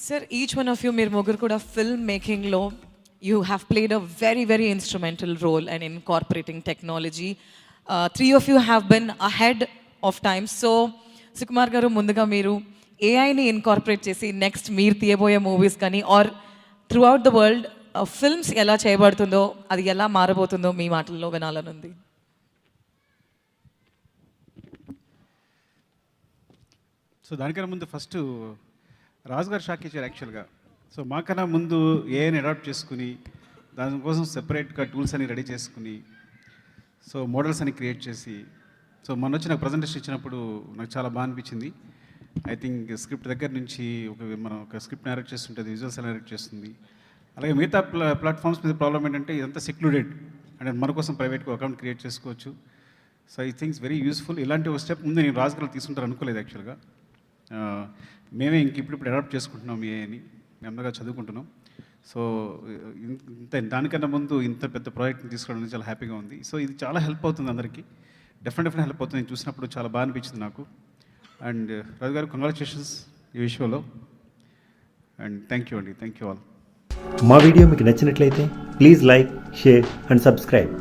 Sir each one of you మీరు ముగ్గురు కూడా film మేకింగ్లో you have played a very very instrumental role and incorporating technology three of you have been ahead of time so Sukumar garu ముందుగా మీరు ఏఐని incorporate చేసి next మీరు తీయబోయే movies కానీ are throughout the world films ఎలా చేయబడుతుందో అది ఎలా మారబోతుందో మీ మాటల్లో వినాలనుంది. సో దానికన్నా ముందు ఫస్ట్ రాజుగారు షాక్ ఇచ్చారు యాక్చువల్గా. సో మాకన్నా ముందు ఏఐని అడాప్ట్ చేసుకుని దానికోసం సెపరేట్గా టూల్స్ అని రెడీ చేసుకుని సో మోడల్స్ అని క్రియేట్ చేసి సో మొన్న వచ్చి నాకు ప్రజెంటేషన్ ఇచ్చినప్పుడు నాకు చాలా బాగా అనిపించింది. ఐ థింక్ స్క్రిప్ట్ దగ్గర నుంచి ఒక మనం ఒక స్క్రిప్ట్ నేరేట్ చేస్తుంటుంది విజువల్స్ నేరేట్ చేస్తుంది. అలాగే మిగతా ప్లా ప్లాట్ఫామ్స్ మీద ప్రాబ్లం ఏంటంటే ఇదంతా సెక్లూడెడ్ అండ్ మన కోసం ప్రైవేట్గా అకౌంట్ క్రియేట్ చేసుకోవచ్చు. So I thinks very useful ఇలాంటి ఒక స్టెప్ ముందు నేను రాజకీయాలు తీసుకుంటారు అనుకోలేదు యాక్చువల్గా. మేమే ఇంక ఇప్పుడు ఇప్పుడు అడాప్ట్ చేసుకుంటున్నాం ఏ అని నెమ్మదిగా చదువుకుంటున్నాం. సో ఇంత దానికన్నా ముందు ఇంత పెద్ద ప్రాజెక్ట్ని తీసుకోవడం చాలా హ్యాపీగా ఉంది. సో ఇది చాలా హెల్ప్ అవుతుంది అందరికీ. డెఫినెట్ డెఫినెట్ హెల్ప్ అవుతుంది. నేను చూసినప్పుడు చాలా బాగా అనిపించింది నాకు. అండ్ రాజు గారు కంగ్రాచులేషన్స్ ఈ విషయంలో. అండ్ థ్యాంక్ యూ అండి. థ్యాంక్ యూ ఆల్ మా వీడియో మీకు నచ్చినట్లయితే please like share and subscribe